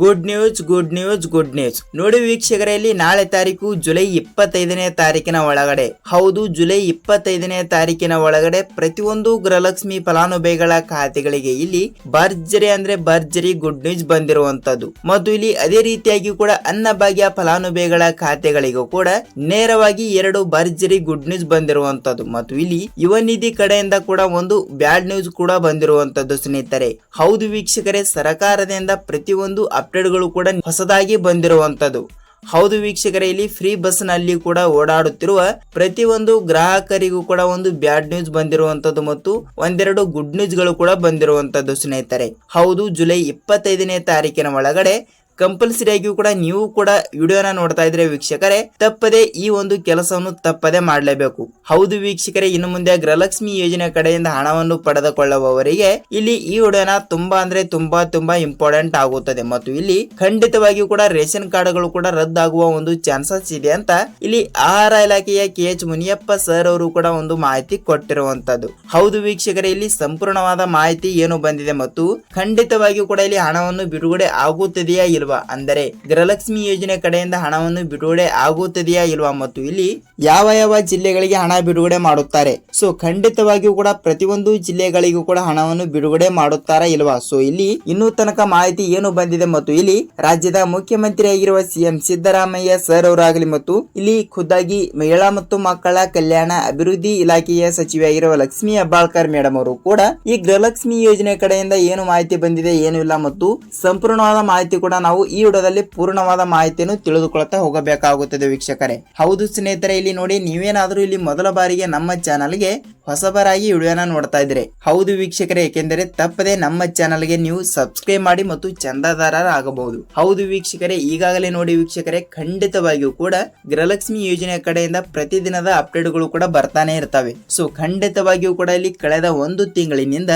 Good news good news good news ನೋಡಿ ವೀಕ್ಷಕರಲ್ಲಿ ನಾಳೆ ತಾರೀಕು ಜುಲೈ ಇಪ್ಪತ್ತೈದನೇ ತಾರೀಕಿನ ಒಳಗಡೆ. ಹೌದು, ಜುಲೈ ಇಪ್ಪತ್ತೈದನೇ ತಾರೀಕಿನ ಒಳಗಡೆ ಪ್ರತಿಯೊಂದು ಗೃಹಲಕ್ಷ್ಮಿ ಫಲಾನುಭವಿಗಳ ಖಾತೆಗಳಿಗೆ ಇಲ್ಲಿ ಭರ್ಜರಿ ಅಂದ್ರೆ ಭರ್ಜರಿ ಗುಡ್ ನ್ಯೂಸ್ ಬಂದಿರುವಂತದ್ದು. ಮತ್ತು ಇಲ್ಲಿ ಅದೇ ರೀತಿಯಾಗಿ ಕೂಡ ಅನ್ನಭಾಗ್ಯ ಫಲಾನುಭವಿಗಳ ಖಾತೆಗಳಿಗೂ ಕೂಡ ನೇರವಾಗಿ ಎರಡು ಭರ್ಜರಿ ಗುಡ್ ನ್ಯೂಸ್ ಬಂದಿರುವಂತದ್ದು. ಮತ್ತು ಇಲ್ಲಿ ಯುವ ನಿಧಿ ಕಡೆಯಿಂದ ಕೂಡ ಒಂದು ಬ್ಯಾಡ್ ನ್ಯೂಸ್ ಕೂಡ ಬಂದಿರುವಂತದ್ದು ಸ್ನೇಹಿತರೆ. ಹೌದು ವೀಕ್ಷಕರೇ, ಸರ್ಕಾರದಿಂದ ಪ್ರತಿಯೊಂದು ಅಪ್ಡೇಟ್ಗಳು ಕೂಡ ಹೊಸದಾಗಿ ಬಂದಿರುವಂತದ್ದು. ಹೌದು ವೀಕ್ಷಕರೇ, ಇಲ್ಲಿ ಫ್ರೀ ಬಸ್ನಲ್ಲಿ ಕೂಡ ಓಡಾಡುತ್ತಿರುವ ಪ್ರತಿಯೊಂದು ಗ್ರಾಹಕರಿಗೂ ಕೂಡ ಒಂದು ಬ್ಯಾಡ್ ನ್ಯೂಸ್ ಬಂದಿರುವಂತದ್ದು ಮತ್ತು ಒಂದೆರಡು ಗುಡ್ ನ್ಯೂಸ್ಗಳು ಕೂಡ ಬಂದಿರುವಂತದ್ದು ಸ್ನೇಹಿತರೆ. ಹೌದು, ಜುಲೈ ಇಪ್ಪತ್ತೈದನೇ ತಾರೀಕಿನ ಒಳಗಡೆ ಕಂಪಲ್ಸರಿ ಆಗಿಯೂ ಕೂಡ ನೀವು ಕೂಡ ವಿಡಿಯೋನ ನೋಡ್ತಾ ಇದ್ರೆ ವೀಕ್ಷಕರೇ, ತಪ್ಪದೆ ಈ ಒಂದು ಕೆಲಸವನ್ನು ತಪ್ಪದೆ ಮಾಡಲೇಬೇಕು. ಹೌದು ವೀಕ್ಷಕರೇ, ಇನ್ನು ಮುಂದೆ ಗೃಹಲಕ್ಷ್ಮಿ ಯೋಜನೆ ಕಡೆಯಿಂದ ಹಣವನ್ನು ಪಡೆದುಕೊಳ್ಳುವವರಿಗೆ ಇಲ್ಲಿ ಈ ವಿಡಿಯೋನ ತುಂಬಾ ಅಂದ್ರೆ ತುಂಬಾ ತುಂಬಾ ಇಂಪಾರ್ಟೆಂಟ್ ಆಗುತ್ತದೆ. ಮತ್ತು ಇಲ್ಲಿ ಖಂಡಿತವಾಗಿಯೂ ಕೂಡ ರೇಷನ್ ಕಾರ್ಡ್ಗಳು ಕೂಡ ರದ್ದಾಗುವ ಒಂದು ಚಾನ್ಸಸ್ ಇದೆ ಅಂತ ಇಲ್ಲಿ ಆಹಾರ ಇಲಾಖೆಯ ಕೆ ಎಚ್ ಮುನಿಯಪ್ಪ ಸರ್ ಅವರು ಕೂಡ ಒಂದು ಮಾಹಿತಿ ಕೊಟ್ಟಿರುವಂತದ್ದು ಹೌದು ವೀಕ್ಷಕರೇ, ಇಲ್ಲಿ ಸಂಪೂರ್ಣವಾದ ಮಾಹಿತಿ ಏನು ಬಂದಿದೆ ಮತ್ತು ಖಂಡಿತವಾಗಿಯೂ ಕೂಡ ಇಲ್ಲಿ ಹಣವನ್ನು ಬಿಡುಗಡೆ ಆಗುತ್ತದೆಯಾ ಇಲ್ವಾ? ಅಂದರೆ ಗೃಹಲಕ್ಷ್ಮಿ ಯೋಜನೆ ಕಡೆಯಿಂದ ಹಣವನ್ನು ಬಿಡುಗಡೆ ಆಗುತ್ತದೆಯಾ ಇಲ್ವಾ? ಮತ್ತು ಇಲ್ಲಿ ಯಾವ ಯಾವ ಜಿಲ್ಲೆಗಳಿಗೆ ಹಣ ಬಿಡುಗಡೆ ಮಾಡುತ್ತಾರೆ? ಸೊ ಖಂಡಿತವಾಗಿಯೂ ಕೂಡ ಪ್ರತಿಯೊಂದು ಜಿಲ್ಲೆಗಳಿಗೂ ಕೂಡ ಹಣವನ್ನು ಬಿಡುಗಡೆ ಮಾಡುತ್ತಾರಾ ಇಲ್ವಾ? ಸೊ ಇಲ್ಲಿ ಇನ್ನೂ ತನಕ ಮಾಹಿತಿ ಏನು ಬಂದಿದೆ? ಮತ್ತು ಇಲ್ಲಿ ರಾಜ್ಯದ ಮುಖ್ಯಮಂತ್ರಿ ಆಗಿರುವ ಸಿಎಂ ಸಿದ್ದರಾಮಯ್ಯ ಸರ್ ಅವರಾಗಲಿ ಮತ್ತು ಇಲ್ಲಿ ಖುದ್ದಾಗಿ ಮಹಿಳಾ ಮತ್ತು ಮಕ್ಕಳ ಕಲ್ಯಾಣ ಅಭಿವೃದ್ಧಿ ಇಲಾಖೆಯ ಸಚಿವೆಯಾಗಿರುವ ಲಕ್ಷ್ಮಿ ಹೆಬ್ಬಾಳ್ಕರ್ ಮೇಡಮ್ ಅವರು ಕೂಡ ಈ ಗೃಹಲಕ್ಷ್ಮಿ ಯೋಜನೆ ಕಡೆಯಿಂದ ಏನು ಮಾಹಿತಿ ಬಂದಿದೆ, ಏನು ಇಲ್ಲ, ಮತ್ತು ಸಂಪೂರ್ಣವಾದ ಮಾಹಿತಿ ಕೂಡ ನಾವು ಈ ವಿಡಿಯೋದಲ್ಲಿ ಪೂರ್ಣವಾದ ಮಾಹಿತಿಯನ್ನು ತಿಳಿದುಕೊಳ್ತಾ ಹೋಗಬೇಕಾಗುತ್ತದೆ ವೀಕ್ಷಕರೇ. ಹೌದು ಸ್ನೇಹಿತರೆ, ಇಲ್ಲಿ ನೋಡಿ ನೀವೇನಾದರೂ ಇಲ್ಲಿ ಮೊದಲ ಬಾರಿಗೆ ನಮ್ಮ ಚಾನಲ್ಗೆ ಹೊಸಬರಾಗಿ ವಿಡಿಯೋನ ನೋಡ್ತಾ ಇದ್ರೆ ಹೌದು ವೀಕ್ಷಕರೇ, ಏಕೆಂದರೆ ತಪ್ಪದೆ ನಮ್ಮ ಚಾನಲ್ಗೆ ನೀವು ಸಬ್ಸ್ಕ್ರೈಬ್ ಮಾಡಿ ಮತ್ತು ಚಂದಾದಾರರಾಗಬಹುದು. ಹೌದು ವೀಕ್ಷಕರೇ, ಈಗಾಗಲೇ ನೋಡಿ ವೀಕ್ಷಕರೇ, ಖಂಡಿತವಾಗಿಯೂ ಕೂಡ ಗೃಹಲಕ್ಷ್ಮಿ ಯೋಜನೆ ಕಡೆಯಿಂದ ಪ್ರತಿದಿನದ ಅಪ್ಡೇಟ್ಗಳು ಕೂಡ ಬರ್ತಾನೆ ಇರ್ತವೆ. ಸೊ, ಖಂಡಿತವಾಗಿಯೂ ಕೂಡ ಇಲ್ಲಿ ಕಳೆದ ಒಂದು ತಿಂಗಳಿನಿಂದ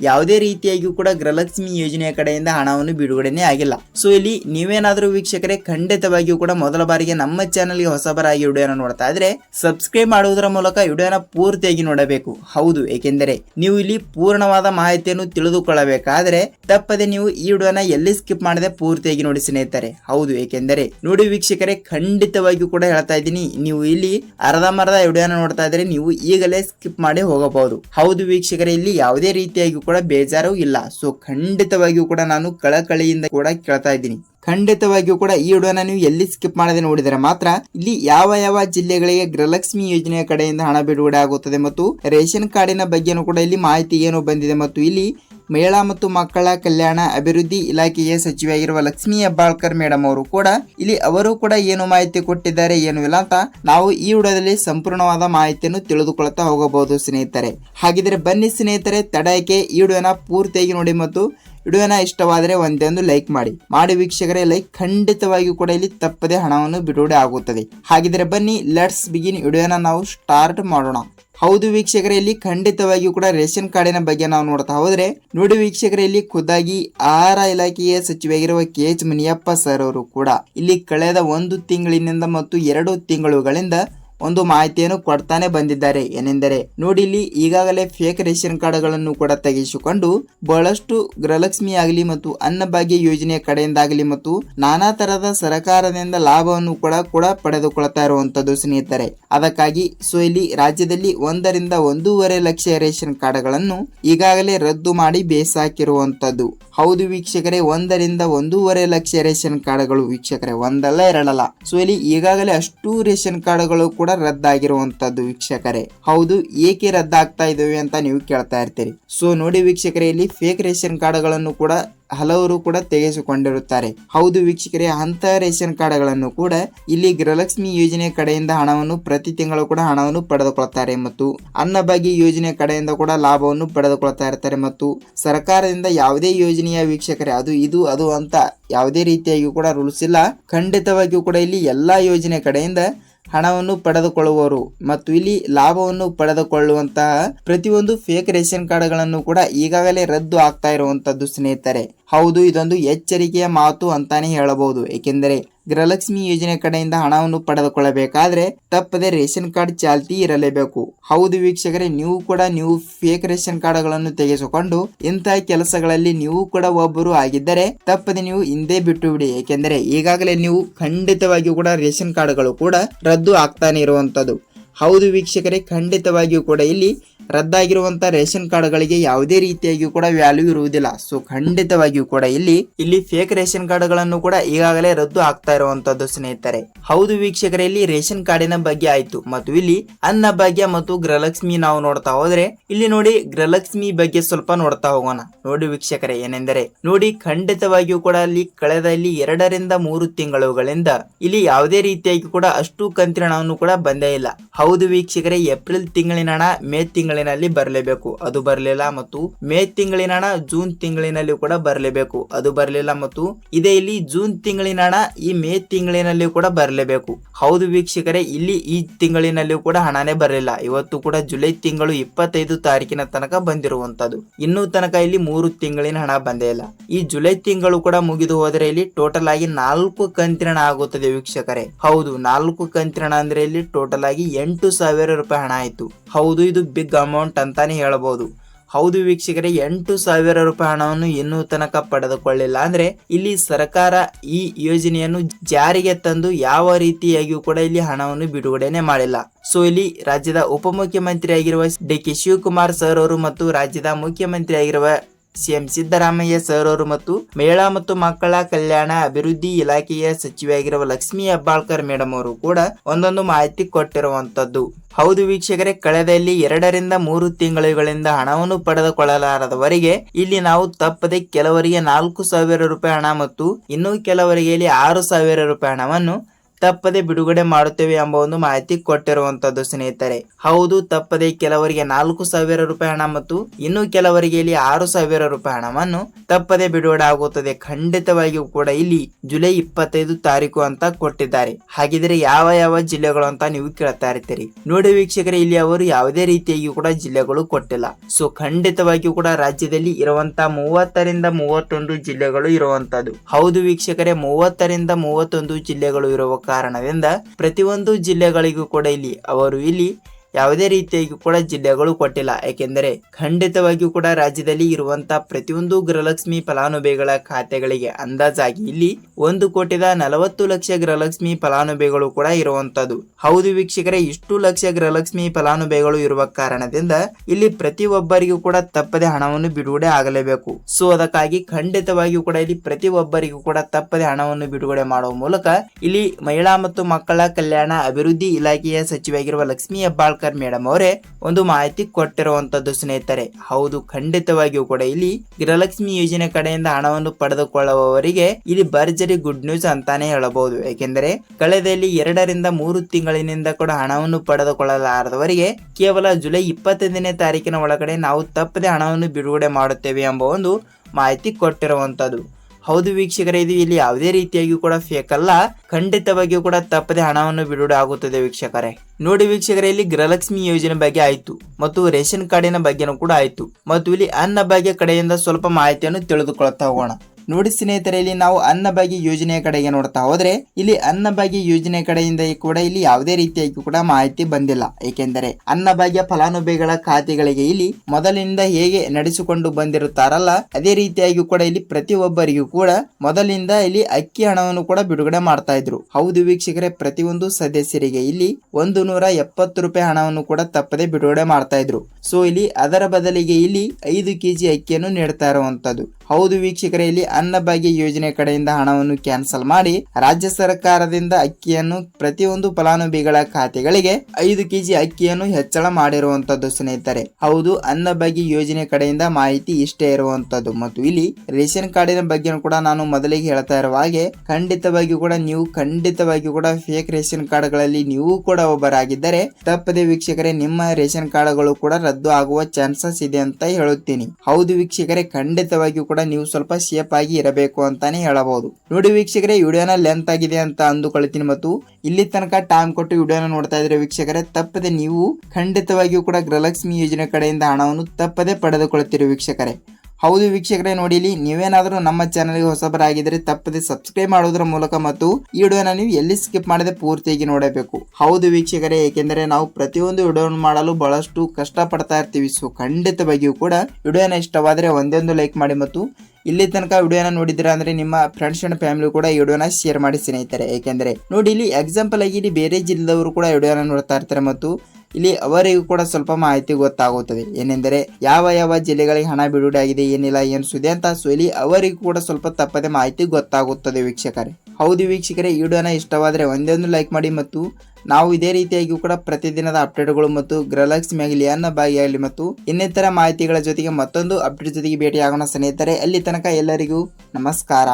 ಯಾವುದೇ ರೀತಿಯಾಗಿಯೂ ಕೂಡ ಗೃಹಲಕ್ಷ್ಮಿ ಯೋಜನೆಯ ಕಡೆಯಿಂದ ಹಣವನ್ನು ಬಿಡುಗಡೆನೇ ಆಗಿಲ್ಲ. ಸೊ ಇಲ್ಲಿ ನೀವೇನಾದರೂ ವೀಕ್ಷಕರೇ, ಖಂಡಿತವಾಗಿಯೂ ಕೂಡ ಮೊದಲ ಬಾರಿಗೆ ನಮ್ಮ ಚಾನಲ್ಗೆ ಹೊಸಬರಾಗಿ ವಿಡಿಯೋನ ನೋಡ್ತಾ ಇದ್ರೆ ಸಬ್ಸ್ಕ್ರೈಬ್ ಮಾಡುವುದರ ಮೂಲಕ ವಿಡಿಯೋನ ಪೂರ್ತಿಯಾಗಿ ನೋಡಬೇಕು. ಹೌದು, ಏಕೆಂದರೆ ನೀವು ಇಲ್ಲಿ ಪೂರ್ಣವಾದ ಮಾಹಿತಿಯನ್ನು ತಿಳಿದುಕೊಳ್ಳಬೇಕಾದ್ರೆ ತಪ್ಪದೆ ನೀವು ಈ ವಿಡಿಯೋನ ಎಲ್ಲಿ ಸ್ಕಿಪ್ ಮಾಡದೆ ಪೂರ್ತಿಯಾಗಿ ನೋಡಿ ಸ್ನೇಹಿತರೆ. ಹೌದು, ಏಕೆಂದರೆ ನೋಡಿ ವೀಕ್ಷಕರೇ, ಖಂಡಿತವಾಗಿಯೂ ಕೂಡ ಹೇಳ್ತಾ ಇದ್ದೀನಿ, ನೀವು ಇಲ್ಲಿ ಅರ್ಧಂಬರ್ಧ ವಿಡಿಯೋನ ನೋಡ್ತಾ ಇದ್ರೆ ನೀವು ಈಗಲೇ ಸ್ಕಿಪ್ ಮಾಡಿ ಹೋಗಬಹುದು. ಹೌದು ವೀಕ್ಷಕರೇ, ಇಲ್ಲಿ ಯಾವುದೇ ರೀತಿಯಾಗಿ ಕೂಡ ಬೇಜಾರು ಇಲ್ಲ. ಸೊ ಖಂಡಿತವಾಗಿಯೂ ಕೂಡ ನಾನು ಕಳಕಳಿಯಿಂದ ಕೂಡ ಕೇಳ್ತಾ ಇದ್ದೀನಿ. ಖಂಡಿತವಾಗಿಯೂ ಕೂಡ ಈ ವಿಡಿಯೋನ ನೀವು ಎಲ್ಲಿ ಸ್ಕಿಪ್ ಮಾಡದೆ ನೋಡಿದರೆ ಮಾತ್ರ ಇಲ್ಲಿ ಯಾವ ಯಾವ ಜಿಲ್ಲೆಗಳಿಗೆ ಗೃಹಲಕ್ಷ್ಮಿ ಯೋಜನೆಯ ಕಡೆಯಿಂದ ಹಣ ಬಿಡುಗಡೆ ಆಗುತ್ತದೆ ಮತ್ತು ರೇಷನ್ ಕಾರ್ಡಿನ ಬಗ್ಗೆನೂ ಕೂಡ ಇಲ್ಲಿ ಮಾಹಿತಿ ಏನು ಬಂದಿದೆ ಮತ್ತು ಇಲ್ಲಿ ಮಹಿಳಾ ಮತ್ತು ಮಕ್ಕಳ ಕಲ್ಯಾಣ ಅಭಿವೃದ್ಧಿ ಇಲಾಖೆಯ ಸಚಿವೆಯಾಗಿರುವ ಲಕ್ಷ್ಮೀ ಹೆಬ್ಬಾಳ್ಕರ್ ಮೇಡಮ್ ಅವರು ಕೂಡ ಇಲ್ಲಿ ಅವರು ಕೂಡ ಏನು ಮಾಹಿತಿ ಕೊಟ್ಟಿದ್ದಾರೆ, ಏನು ಇಲ್ಲ ಅಂತ ನಾವು ಈ ವಿಡಿಯೋದಲ್ಲಿ ಸಂಪೂರ್ಣವಾದ ಮಾಹಿತಿಯನ್ನು ತಿಳಿದುಕೊಳ್ತಾ ಹೋಗಬಹುದು ಸ್ನೇಹಿತರೆ. ಹಾಗಿದ್ರೆ ಬನ್ನಿ ಸ್ನೇಹಿತರೆ, ತಡಕ್ಕೆ ಈ ವಿಡಿಯೋನ ಪೂರ್ತಿಯಾಗಿ ನೋಡಿ ಮತ್ತು ವಿಡಿಯೋನ ಇಷ್ಟವಾದರೆ ಒಂದೇ ಒಂದು ಲೈಕ್ ಮಾಡಿ. ಮಾಡಿ ವೀಕ್ಷಕರೇ, ಲೈಕ್ ಖಂಡಿತವಾಗಿಯೂ ಕೂಡ ಇಲ್ಲಿ ತಪ್ಪದೆ ಹಣವನ್ನು ಬಿಡುಗಡೆ ಆಗುತ್ತದೆ. ಹಾಗಿದ್ರೆ ಬನ್ನಿ ಲೆಟ್ಸ್ ಬಿಗಿನ್ ವಿಡಿಯೋನ ನಾವು ಸ್ಟಾರ್ಟ್ ಮಾಡೋಣ. ಹೌದು ವೀಕ್ಷಕರೇ, ಇಲ್ಲಿ ಖಂಡಿತವಾಗಿಯೂ ಕೂಡ ರೇಷನ್ ಕಾರ್ಡಿನ ಬಗ್ಗೆ ನಾವು ನೋಡ್ತಾ ಹೋದ್ರೆ, ನೋಡಿ ವೀಕ್ಷಕರೇ, ಇಲ್ಲಿ ಖುದ್ದಾಗಿ ಆಹಾರ ಇಲಾಖೆಯ ಸಚಿವೆಯಾಗಿರುವ ಕೆ ಎಚ್ ಮುನಿಯಪ್ಪ ಸರ್ ಅವರು ಕೂಡ ಇಲ್ಲಿ ಕಳೆದ ಒಂದು ತಿಂಗಳಿನಿಂದ ಮತ್ತು ಎರಡು ತಿಂಗಳುಗಳಿಂದ ಒಂದು ಮಾಹಿತಿಯನ್ನು ಕೊಡ್ತಾನೆ ಬಂದಿದ್ದಾರೆ. ಏನೆಂದರೆ ಇಲ್ಲಿ ಈಗಾಗಲೇ ಫೇಕ್ ರೇಷನ್ ಕಾರ್ಡ್ಗಳನ್ನು ಕೂಡ ತೆಗೆಸಿಕೊಂಡು ಬಹಳಷ್ಟು ಗೃಹಲಕ್ಷ್ಮಿ ಆಗಲಿ ಮತ್ತು ಅನ್ನಭಾಗ್ಯ ಯೋಜನೆಯ ಕಡೆಯಿಂದಾಗಲಿ ಮತ್ತು ನಾನಾ ತರಹದ ಸರ್ಕಾರದಿಂದ ಲಾಭವನ್ನು ಕೂಡ ಕೂಡ ಪಡೆದುಕೊಳ್ತಾ ಇರುವಂತದ್ದು ಸ್ನೇಹಿತರೆ. ಅದಕ್ಕಾಗಿ ಸೊ ಇಲ್ಲಿ ರಾಜ್ಯದಲ್ಲಿ ಒಂದರಿಂದ ಒಂದೂವರೆ ಲಕ್ಷ ರೇಷನ್ ಕಾರ್ಡ್ಗಳನ್ನು ಈಗಾಗಲೇ ರದ್ದು ಮಾಡಿ ಬೇಸಾಕಿರುವಂತದ್ದು ಹೌದು ವೀಕ್ಷಕರೇ, ಒಂದರಿಂದ ಒಂದೂವರೆ ಲಕ್ಷ ರೇಷನ್ ಕಾರ್ಡ್ಗಳು ವೀಕ್ಷಕರೇ, ಒಂದಲ್ಲ ಎರಡಲ್ಲ. ಸೊ ಇಲ್ಲಿ ಈಗಾಗಲೇ ಅಷ್ಟು ರೇಷನ್ ಕಾರ್ಡ್ಗಳು ಕೂಡ ರದ್ದಾಗಿರುವಂತದ್ದು ವೀಕ್ಷಕರೇ. ಹೌದು, ಏಕೆ ರದ್ದಾಗ್ತಾ ಇದಾವೆ ಅಂತ ನೀವು ಕೇಳ್ತಾ ಇರ್ತೀರಿ. ಸೊ ನೋಡಿ ವೀಕ್ಷಕರೇ, ಇಲ್ಲಿ ಫೇಕ್ ರೇಷನ್ ಕಾರ್ಡ್ಗಳನ್ನು ಕೂಡ ಹಲವರು ಕೂಡ ತೆಗೆಸಿಕೊಂಡಿರುತ್ತಾರೆ. ಹೌದು ವೀಕ್ಷಕರೇ ಅಂತ ರೇಷನ್ ಕಾರ್ಡ್ಗಳನ್ನು ಕೂಡ ಇಲ್ಲಿ ಗೃಹಲಕ್ಷ್ಮಿ ಯೋಜನೆ ಕಡೆಯಿಂದ ಹಣವನ್ನು ಪ್ರತಿ ತಿಂಗಳು ಕೂಡ ಹಣವನ್ನು ಪಡೆದುಕೊಳ್ಳುತ್ತಾರೆ ಮತ್ತು ಅನ್ನಭಾಗ್ಯ ಯೋಜನೆ ಕಡೆಯಿಂದ ಕೂಡ ಲಾಭವನ್ನು ಪಡೆದುಕೊಳ್ತಾ ಇರ್ತಾರೆ ಮತ್ತು ಸರ್ಕಾರದಿಂದ ಯಾವುದೇ ಯೋಜನೆಯ ವೀಕ್ಷಕರೇ, ಅದು ಇದು, ಅದು ಅಂತ ಯಾವುದೇ ರೀತಿಯಾಗಿ ಕೂಡ ರೂಲ್ಸ್ ಇಲ್ಲ. ಖಂಡಿತವಾಗಿಯೂ ಕೂಡ ಇಲ್ಲಿ ಎಲ್ಲಾ ಯೋಜನೆ ಕಡೆಯಿಂದ ಹಣವನ್ನು ಪಡೆದುಕೊಳ್ಳುವವರು ಮತ್ತು ಇಲ್ಲಿ ಲಾಭವನ್ನು ಪಡೆದುಕೊಳ್ಳುವಂತಹ ಪ್ರತಿಯೊಂದು ಫೇಕ್ ರೇಷನ್ ಕಾರ್ಡ್ಗಳನ್ನು ಕೂಡ ಈಗಾಗಲೇ ರದ್ದು ಆಗ್ತಾ ಇರುವಂತದ್ದು ಸ್ನೇಹಿತರೆ. ಹೌದು, ಇದೊಂದು ಎಚ್ಚರಿಕೆಯ ಮಾತು ಅಂತಾನೆ ಹೇಳಬಹುದು. ಏಕೆಂದರೆ ಗೃಹಲಕ್ಷ್ಮಿ ಯೋಜನೆ ಕಡೆಯಿಂದ ಹಣವನ್ನು ಪಡೆದುಕೊಳ್ಳಬೇಕಾದ್ರೆ ತಪ್ಪದೆ ರೇಷನ್ ಕಾರ್ಡ್ ಚಾಲ್ತಿ ಇರಲೇಬೇಕು. ಹೌದು ವೀಕ್ಷಕರೇ, ನೀವು ಕೂಡ ನೀವು ಫೇಕ್ ರೇಷನ್ ಕಾರ್ಡ್ಗಳನ್ನು ತೆಗೆಸಿಕೊಂಡು ಇಂತಹ ಕೆಲಸಗಳಲ್ಲಿ ನೀವು ಕೂಡ ಒಬ್ಬರು ಆಗಿದ್ದರೆ ತಪ್ಪದೆ ನೀವು ಹಿಂದೆ ಬಿಟ್ಟು ಬಿಡಿ ಏಕೆಂದರೆ ಈಗಾಗಲೇ ನೀವು ಖಂಡಿತವಾಗಿಯೂ ಕೂಡ ರೇಷನ್ ಕಾರ್ಡ್ಗಳು ಕೂಡ ರದ್ದು ಆಗ್ತಾನೆ ಇರುವಂತದ್ದು ಹೌದು ವೀಕ್ಷಕರೇ, ಖಂಡಿತವಾಗಿಯೂ ಕೂಡ ಇಲ್ಲಿ ರದ್ದಾಗಿರುವಂತಹ ರೇಷನ್ ಕಾರ್ಡ್ಗಳಿಗೆ ಯಾವುದೇ ರೀತಿಯಾಗಿಯೂ ಕೂಡ ವ್ಯಾಲ್ಯೂ ಇರುವುದಿಲ್ಲ. ಸೊ ಖಂಡಿತವಾಗಿಯೂ ಕೂಡ ಇಲ್ಲಿ ಇಲ್ಲಿ ಫೇಕ್ ರೇಷನ್ ಕಾರ್ಡ್ಗಳನ್ನು ಕೂಡ ಈಗಾಗಲೇ ರದ್ದು ಆಗ್ತಾ ಇರುವಂತದ್ದು ಸ್ನೇಹಿತರೆ. ಹೌದು ವೀಕ್ಷಕರೇ, ಇಲ್ಲಿ ರೇಷನ್ ಕಾರ್ಡಿನ ಬಗ್ಗೆ ಆಯ್ತು. ಮತ್ತು ಇಲ್ಲಿ ಅನ್ನ ಭಾಗ್ಯ ಮತ್ತು ಗೃಹಲಕ್ಷ್ಮಿ ನಾವು ನೋಡ್ತಾ ಹೋದ್ರೆ, ಇಲ್ಲಿ ನೋಡಿ ಗೃಹಲಕ್ಷ್ಮಿ ಬಗ್ಗೆ ಸ್ವಲ್ಪ ನೋಡ್ತಾ ಹೋಗೋಣ. ನೋಡಿ ವೀಕ್ಷಕರೇ, ಏನೆಂದರೆ ನೋಡಿ ಖಂಡಿತವಾಗಿಯೂ ಕೂಡ ಅಲ್ಲಿ ಕಳೆದ ಇಲ್ಲಿ ಎರಡರಿಂದ ಮೂರು ತಿಂಗಳುಗಳಿಂದ ಇಲ್ಲಿ ಯಾವುದೇ ರೀತಿಯಾಗಿ ಕೂಡ ಅಷ್ಟು ಕಂತಿನ ಕೂಡ ಬಂದೇ ಇಲ್ಲ. ಹೌದು ವೀಕ್ಷಕರೇ, ಏಪ್ರಿಲ್ ತಿಂಗಳಿನ ಮೇ ತಿಂಗಳಿನಲ್ಲಿ ಬರಲೇಬೇಕು. ಅದು ಬರಲಿಲ್ಲ ಮತ್ತು ಮೇ ತಿಂಗಳಿನ ಜೂನ್ ತಿಂಗಳಿನಲ್ಲಿ ಕೂಡ ಬರಲೇಬೇಕು. ಅದು ಬರಲಿಲ್ಲ ಮತ್ತು ಇದೇ ಇಲ್ಲಿ ಜೂನ್ ತಿಂಗಳಿನ ಈ ಮೇ ತಿಂಗಳಿನಲ್ಲಿ ಕೂಡ ಬರಲೇಬೇಕು. ಹೌದು ವೀಕ್ಷಕರೇ, ಇಲ್ಲಿ ಈ ತಿಂಗಳಿನಲ್ಲಿ ಕೂಡ ಹಣನೇ ಬರಲಿಲ್ಲ. ಇವತ್ತು ಕೂಡ ಜುಲೈ ತಿಂಗಳು ಇಪ್ಪತ್ತೈದು ತಾರೀಕಿನ ತನಕ ಬಂದಿರುವಂತದ್ದು ಇನ್ನೂ ತನಕ ಇಲ್ಲಿ ಮೂರು ತಿಂಗಳಿನ ಹಣ ಬಂದೇ ಇಲ್ಲ. ಈ ಜುಲೈ ತಿಂಗಳು ಕೂಡ ಮುಗಿದು ಹೋದರೆ ಇಲ್ಲಿ ಟೋಟಲ್ ಆಗಿ ನಾಲ್ಕು ಕಂತಿನ ಆಗುತ್ತದೆ ವೀಕ್ಷಕರೇ. ಹೌದು, ನಾಲ್ಕು ಕಂತಿನ ಅಂದ್ರೆ ಇಲ್ಲಿ ಟೋಟಲ್ ಆಗಿ ಎಂಟು ಸಾವಿರ ರೂಪಾಯಿ ಹಣ ಆಯಿತು. ಹೌದು, ಇದು ಬಿಗ್ ಅಮೌಂಟ್ ಅಂತಾನೆ ಹೇಳಬಹುದು ಹೌದು ವೀಕ್ಷಕರೇ, ಎಂಟು ಸಾವಿರ ರೂಪಾಯಿ ಹಣವನ್ನು ಇನ್ನೂ ತನಕ ಪಡೆದುಕೊಳ್ಳಿಲ್ಲ. ಅಂದ್ರೆ ಇಲ್ಲಿ ಸರ್ಕಾರ ಈ ಯೋಜನೆಯನ್ನು ಜಾರಿಗೆ ತಂದು ಯಾವ ರೀತಿಯಾಗಿಯೂ ಕೂಡ ಇಲ್ಲಿ ಹಣವನ್ನು ಬಿಡುಗಡೆನೆ ಮಾಡಿಲ್ಲ. ಸೊ ಇಲ್ಲಿ ರಾಜ್ಯದ ಉಪಮುಖ್ಯಮಂತ್ರಿ ಆಗಿರುವ ಡಿ ಕೆ ಶಿವಕುಮಾರ್ ಸರ್ ಅವರು ಮತ್ತು ರಾಜ್ಯದ ಮುಖ್ಯಮಂತ್ರಿ ಆಗಿರುವ ಸಿಎಂ ಸಿದ್ದರಾಮಯ್ಯ ಸರ್ ಅವರು ಮತ್ತು ಮಹಿಳಾ ಮತ್ತು ಮಕ್ಕಳ ಕಲ್ಯಾಣ ಅಭಿವೃದ್ಧಿ ಇಲಾಖೆಯ ಸಚಿವೆಯಾಗಿರುವ ಲಕ್ಷ್ಮೀ ಹೆಬ್ಬಾಳ್ಕರ್ ಮೇಡಮ್ ಅವರು ಕೂಡ ಒಂದೊಂದು ಮಾಹಿತಿ ಕೊಟ್ಟಿರುವಂತದ್ದು. ಹೌದು ವೀಕ್ಷಕರೇ, ಕಳೆದಲ್ಲಿ ಎರಡರಿಂದ ಮೂರು ತಿಂಗಳುಗಳಿಂದ ಹಣವನ್ನು ಪಡೆದುಕೊಳ್ಳಲಾರದವರಿಗೆ ಇಲ್ಲಿ ನಾವು ತಪ್ಪದೆ ಕೆಲವರಿಗೆ ನಾಲ್ಕು ಸಾವಿರ ರೂಪಾಯಿ ಹಣ ಮತ್ತು ಇನ್ನೂ ಕೆಲವರಿಗೆ ಇಲ್ಲಿ ಆರು ಸಾವಿರ ರೂಪಾಯಿ ಹಣವನ್ನು ತಪ್ಪದೆ ಬಿಡುಗಡೆ ಮಾಡುತ್ತೇವೆ ಎಂಬ ಒಂದು ಮಾಹಿತಿ ಕೊಟ್ಟಿರುವಂತದ್ದು ಸ್ನೇಹಿತರೆ. ಹೌದು, ತಪ್ಪದೆ ಕೆಲವರಿಗೆ ನಾಲ್ಕು ಸಾವಿರ ರೂಪಾಯಿ ಹಣ ಮತ್ತು ಇನ್ನು ಕೆಲವರಿಗೆ ಇಲ್ಲಿ ಆರು ಸಾವಿರ ರೂಪಾಯಿ ಹಣವನ್ನು ತಪ್ಪದೆ ಬಿಡುಗಡೆ ಆಗುತ್ತದೆ. ಖಂಡಿತವಾಗಿಯೂ ಕೂಡ ಇಲ್ಲಿ ಜುಲೈ ಇಪ್ಪತ್ತೈದು ತಾರೀಕು ಅಂತ ಕೊಟ್ಟಿದ್ದಾರೆ. ಹಾಗಿದ್ರೆ ಯಾವ ಯಾವ ಜಿಲ್ಲೆಗಳು ಅಂತ ನೀವು ಕೇಳ್ತಾ ಇರ್ತೀರಿ. ನೋಡಿ ವೀಕ್ಷಕರ, ಇಲ್ಲಿ ಅವರು ಯಾವುದೇ ರೀತಿಯಾಗಿಯೂ ಕೂಡ ಜಿಲ್ಲೆಗಳು ಕೊಟ್ಟಿಲ್ಲ. ಸೊ ಖಂಡಿತವಾಗಿಯೂ ಕೂಡ ರಾಜ್ಯದಲ್ಲಿ ಇರುವಂತ ಮೂವತ್ತರಿಂದ ಮೂವತ್ತೊಂದು ಜಿಲ್ಲೆಗಳು ಇರುವಂತದ್ದು. ಹೌದು ವೀಕ್ಷಕರೇ, ಮೂವತ್ತರಿಂದ ಮೂವತ್ತೊಂದು ಜಿಲ್ಲೆಗಳು ಇರುವ ಕಾರಣದಿಂದ ಪ್ರತಿಯೊಂದು ಜಿಲ್ಲೆಗಳಿಗೂ ಕೂಡ ಇಲ್ಲಿ ಅವರು ಇಲ್ಲಿ ಯಾವುದೇ ರೀತಿಯಾಗಿ ಕೂಡ ಜಿಲ್ಲೆಗಳು ಕೊಟ್ಟಿಲ್ಲ. ಏಕೆಂದರೆ ಖಂಡಿತವಾಗಿಯೂ ಕೂಡ ರಾಜ್ಯದಲ್ಲಿ ಇರುವಂತಹ ಪ್ರತಿಯೊಂದು ಗೃಹಲಕ್ಷ್ಮಿ ಫಲಾನುಭವಿಗಳ ಖಾತೆಗಳಿಗೆ ಅಂದಾಜಾಗಿ ಇಲ್ಲಿ ಒಂದು ಕೋಟಿದ ನಲವತ್ತು ಲಕ್ಷ ಗೃಹಲಕ್ಷ್ಮಿ ಫಲಾನುಭವಿಗಳು ಕೂಡ ಇರುವಂತದ್ದು. ಹೌದು ವೀಕ್ಷಕರೇ, ಇಷ್ಟು ಲಕ್ಷ ಗೃಹಲಕ್ಷ್ಮಿ ಫಲಾನುಭವಿಗಳು ಇರುವ ಕಾರಣದಿಂದ ಇಲ್ಲಿ ಪ್ರತಿಯೊಬ್ಬರಿಗೂ ಕೂಡ ತಪ್ಪದೆ ಹಣವನ್ನು ಬಿಡುಗಡೆ ಆಗಲೇಬೇಕು. ಸೊ ಅದಕ್ಕಾಗಿ ಖಂಡಿತವಾಗಿಯೂ ಕೂಡ ಇಲ್ಲಿ ಪ್ರತಿಯೊಬ್ಬರಿಗೂ ಕೂಡ ತಪ್ಪದೆ ಹಣವನ್ನು ಬಿಡುಗಡೆ ಮಾಡುವ ಮೂಲಕ ಇಲ್ಲಿ ಮಹಿಳಾ ಮತ್ತು ಮಕ್ಕಳ ಕಲ್ಯಾಣ ಅಭಿವೃದ್ಧಿ ಇಲಾಖೆಯ ಸಚಿವಾಗಿರುವ ಲಕ್ಷ್ಮೀ ಹೆಬ್ಬಾಳ್ಕರ್ ಮೇಡಮ್ ಅವರೇ ಒಂದು ಮಾಹಿತಿ ಕೊಟ್ಟಿರುವಂತದ್ದು ಸ್ನೇಹಿತರೆ. ಹೌದು, ಖಂಡಿತವಾಗಿಯೂ ಕೂಡ ಇಲ್ಲಿ ಗೃಹಲಕ್ಷ್ಮಿ ಯೋಜನೆ ಕಡೆಯಿಂದ ಹಣವನ್ನು ಪಡೆದುಕೊಳ್ಳುವವರಿಗೆ ಇಲ್ಲಿ ಭರ್ಜರಿ ಗುಡ್ ನ್ಯೂಸ್ ಅಂತಾನೆ ಹೇಳಬಹುದು. ಏಕೆಂದರೆ ಕಳೆದಲ್ಲಿ ಎರಡರಿಂದ ಮೂರು ತಿಂಗಳಿನಿಂದ ಕೂಡ ಹಣವನ್ನು ಪಡೆದುಕೊಳ್ಳಲಾರದವರಿಗೆ ಕೇವಲ ಜುಲೈ ಇಪ್ಪತ್ತೈದನೇ ತಾರೀಕಿನ ಒಳಗಡೆ ನಾವು ತಪ್ಪದೆ ಹಣವನ್ನು ಬಿಡುಗಡೆ ಮಾಡುತ್ತೇವೆ ಎಂಬ ಒಂದು ಮಾಹಿತಿ ಕೊಟ್ಟಿರುವಂತದ್ದು. ಹೌದು ವೀಕ್ಷಕರೇ, ಇದು ಇಲ್ಲಿ ಯಾವುದೇ ರೀತಿಯಾಗಿ ಕೂಡ ಫೇಕ್ ಅಲ್ಲ. ಖಂಡಿತವಾಗಿಯೂ ಕೂಡ ತಪ್ಪದೆ ಹಣವನ್ನು ಬಿಡುಗಡೆ ಆಗುತ್ತದೆ ವೀಕ್ಷಕರೇ. ನೋಡಿ ವೀಕ್ಷಕರೇ, ಇಲ್ಲಿ ಗೃಹಲಕ್ಷ್ಮಿ ಯೋಜನೆ ಬಗ್ಗೆ ಆಯ್ತು. ಮತ್ತು ರೇಷನ್ ಕಾರ್ಡಿನ ಬಗ್ಗೆನೂ ಕೂಡ ಆಯ್ತು. ಮತ್ತು ಇಲ್ಲಿ ಅನ್ನ ಬಗ್ಗೆ ಕಡೆಯಿಂದ ಸ್ವಲ್ಪ ಮಾಹಿತಿಯನ್ನು ತಿಳಿದುಕೊಳ್ತಾ ಹೋಗೋಣ. ನೋಡಿ ಸ್ನೇಹಿತರೆ, ಇಲ್ಲಿ ನಾವು ಅನ್ನಭಾಗ್ಯ ಯೋಜನೆಯ ಕಡೆಗೆ ನೋಡ್ತಾ ಹೋದ್ರೆ, ಇಲ್ಲಿ ಅನ್ನಭಾಗ್ಯ ಯೋಜನೆ ಕಡೆಯಿಂದ ಕೂಡ ಇಲ್ಲಿ ಯಾವುದೇ ರೀತಿಯಾಗಿ ಕೂಡ ಮಾಹಿತಿ ಬಂದಿಲ್ಲ. ಏಕೆಂದರೆ ಅನ್ನಭಾಗ್ಯ ಫಲಾನುಭವಿಗಳ ಖಾತೆಗಳಿಗೆ ಇಲ್ಲಿ ಮೊದಲಿನಿಂದ ಹೇಗೆ ನಡೆಸಿಕೊಂಡು ಬಂದಿರುತ್ತಾರಲ್ಲ, ಅದೇ ರೀತಿಯಾಗಿ ಕೂಡ ಇಲ್ಲಿ ಪ್ರತಿಯೊಬ್ಬರಿಗೂ ಕೂಡ ಮೊದಲಿಂದ ಇಲ್ಲಿ ಅಕ್ಕಿ ಹಣವನ್ನು ಕೂಡ ಬಿಡುಗಡೆ ಮಾಡ್ತಾ ಇದ್ರು. ಹೌದು ವೀಕ್ಷಕರೇ, ಪ್ರತಿಯೊಂದು ಸದಸ್ಯರಿಗೆ ಇಲ್ಲಿ ಒಂದು ನೂರ ಎಪ್ಪತ್ತು ರೂಪಾಯಿ ಹಣವನ್ನು ಕೂಡ ತಪ್ಪದೆ ಬಿಡುಗಡೆ ಮಾಡ್ತಾ ಇದ್ರು. ಸೊ, ಇಲ್ಲಿ ಅದರ ಬದಲಿಗೆ ಇಲ್ಲಿ ಐದು ಕೆಜಿ ಅಕ್ಕಿಯನ್ನು ನೀಡ್ತಾ ಇರುವಂತದ್ದು ಹೌದು ವೀಕ್ಷಕರೇ, ಇಲ್ಲಿ ಅನ್ನಭಾಗ್ಯ ಯೋಜನೆ ಕಡೆಯಿಂದ ಹಣವನ್ನು ಕ್ಯಾನ್ಸಲ್ ಮಾಡಿ ರಾಜ್ಯ ಸರ್ಕಾರದಿಂದ ಅಕ್ಕಿಯನ್ನು ಪ್ರತಿಯೊಂದು ಫಲಾನುಭವಿಗಳ ಖಾತೆಗಳಿಗೆ ಐದು ಕೆಜಿ ಅಕ್ಕಿಯನ್ನು ಹೆಚ್ಚಳ ಮಾಡಿರುವಂತದ್ದು ಸ್ನೇಹಿತರೆ. ಹೌದು, ಅನ್ನಭಾಗ್ಯ ಯೋಜನೆ ಕಡೆಯಿಂದ ಮಾಹಿತಿ ಇಷ್ಟೇ ಇರುವಂತದ್ದು. ಮತ್ತು ಇಲ್ಲಿ ರೇಷನ್ ಕಾರ್ಡಿನ ಬಗ್ಗೆ ಕೂಡ ನಾನು ಮೊದಲಿಗೆ ಹೇಳ್ತಾ ಇರುವ ಹಾಗೆ, ಖಂಡಿತವಾಗಿಯೂ ಕೂಡ ನೀವು ಖಂಡಿತವಾಗಿಯೂ ಕೂಡ ಫೇಕ್ ರೇಷನ್ ಕಾರ್ಡ್ಗಳಲ್ಲಿ ನೀವು ಕೂಡ ಒಬ್ಬರಾಗಿದ್ದರೆ ತಪ್ಪದೆ ವೀಕ್ಷಕರೇ, ನಿಮ್ಮ ರೇಷನ್ ಕಾರ್ಡ್ಗಳು ಕೂಡ ರದ್ದು ಆಗುವ ಚಾನ್ಸಸ್ ಇದೆ ಅಂತ ಹೇಳುತ್ತೀನಿ. ಹೌದು ವೀಕ್ಷಕರೇ, ಖಂಡಿತವಾಗಿಯೂ ಕೂಡ ನೀವು ಸ್ವಲ್ಪ ಸೇಫ್ ಆಗಿ ಇರಬೇಕು ಅಂತಾನೆ ಹೇಳಬಹುದು. ನೋಡಿ ವೀಕ್ಷಕರೇ, ವಿಡಿಯೋನ ಲೆಂತ್ ಆಗಿದೆ ಅಂತ ಅಂದುಕೊಳ್ತೀನಿ ಮತ್ತು ಇಲ್ಲಿ ತನಕ ಟೈಮ್ ಕೊಟ್ಟು ವಿಡಿಯೋನ ನೋಡ್ತಾ ಇದ್ರೆ ವೀಕ್ಷಕರೇ, ತಪ್ಪದೆ ನೀವು ಖಂಡಿತವಾಗಿಯೂ ಕೂಡ ಗೃಹಲಕ್ಷ್ಮಿ ಯೋಜನೆ ಕಡೆಯಿಂದ ಹಣವನ್ನು ತಪ್ಪದೆ ಪಡೆದುಕೊಳ್ಳುತ್ತೀರಿ ವೀಕ್ಷಕರೇ. ಹೌದು ವೀಕ್ಷಕರೇ ನೋಡಿ ಇಲ್ಲಿ ನೀವೇನಾದರೂ ನಮ್ಮ ಚಾನಲ್ಗೆ ಹೊಸಬರಾಗಿದ್ದರೆ ತಪ್ಪದೆ ಸಬ್ಸ್ಕ್ರೈಬ್ ಮಾಡೋದ್ರ ಮೂಲಕ ಮತ್ತು ಈ ವಿಡಿಯೋನ ನೀವು ಎಲ್ಲಿ ಸ್ಕಿಪ್ ಮಾಡದೆ ಪೂರ್ತಿಯಾಗಿ ನೋಡಬೇಕು. ಹೌದು ವೀಕ್ಷಕರೇ, ಏಕೆಂದರೆ ನಾವು ಪ್ರತಿಯೊಂದು ವಿಡಿಯೋನ ಮಾಡಲು ಬಹಳಷ್ಟು ಕಷ್ಟ ಪಡ್ತಾ ಇರ್ತೀವಿ. ಸೊ ಖಂಡಿತವಾಗಿಯೂ ಕೂಡ ವಿಡಿಯೋನ ಇಷ್ಟವಾದರೆ ಒಂದೊಂದು ಲೈಕ್ ಮಾಡಿ ಮತ್ತು ಇಲ್ಲಿ ತನಕ ವಿಡಿಯೋನ ನೋಡಿದ್ರೆ ಅಂದ್ರೆ ನಿಮ್ಮ ಫ್ರೆಂಡ್ಸ್ ಅಂಡ್ ಫ್ಯಾಮಿಲಿ ಕೂಡ ಈ ವಿಡಿಯೋನ ಶೇರ್ ಮಾಡಿ ಸ್ನೇಹಿತರೆ. ಏಕೆಂದರೆ ನೋಡಿ ಇಲ್ಲಿ ಎಕ್ಸಾಂಪಲ್ ಆಗಿ ಬೇರೆ ಜಿಲ್ಲೆದವರು ಕೂಡ ವಿಡಿಯೋನ ನೋಡ್ತಾ ಇರ್ತಾರೆ ಮತ್ತು ಇಲ್ಲಿ ಅವರಿಗೂ ಕೂಡ ಸ್ವಲ್ಪ ಮಾಹಿತಿ ಗೊತ್ತಾಗುತ್ತದೆ. ಏನೆಂದರೆ, ಯಾವ ಯಾವ ಜಿಲ್ಲೆಗಳಿಗೆ ಹಣ ಬಿಡುಗಡೆ ಆಗಿದೆ ಏನಿಲ್ಲ, ಏನು ಸುದ್ದಿ ಅಂತ ಸೊ, ಇಲ್ಲಿ ಅವರಿಗೂ ಕೂಡ ಸ್ವಲ್ಪ ತಪ್ಪದೆ ಮಾಹಿತಿ ಗೊತ್ತಾಗುತ್ತದೆ ವೀಕ್ಷಕರೇ. ಹೌದು ವೀಕ್ಷಕರೇ, ಈ ವಿಡಿಯೋನ ಇಷ್ಟವಾದರೆ ಒಂದೇ ಒಂದು ಲೈಕ್ ಮಾಡಿ ಮತ್ತು ನಾವು ಇದೇ ರೀತಿಯಾಗಿಯೂ ಕೂಡ ಪ್ರತಿದಿನದ ಅಪ್ಡೇಟ್ಗಳು ಮತ್ತು ಗೃಹಲಕ್ಷ್ಮಿ ಮ್ಯಾಗಲಿ ಅನ್ನ ಭಾಗಿಯಾಗಲಿ ಮತ್ತು ಇನ್ನಿತರ ಮಾಹಿತಿಗಳ ಜೊತೆಗೆ ಮತ್ತೊಂದು ಅಪ್ಡೇಟ್ ಜೊತೆಗೆ ಭೇಟಿಯಾಗೋಣ ಸ್ನೇಹಿತರೆ. ಅಲ್ಲಿ ತನಕ ಎಲ್ಲರಿಗೂ ನಮಸ್ಕಾರ.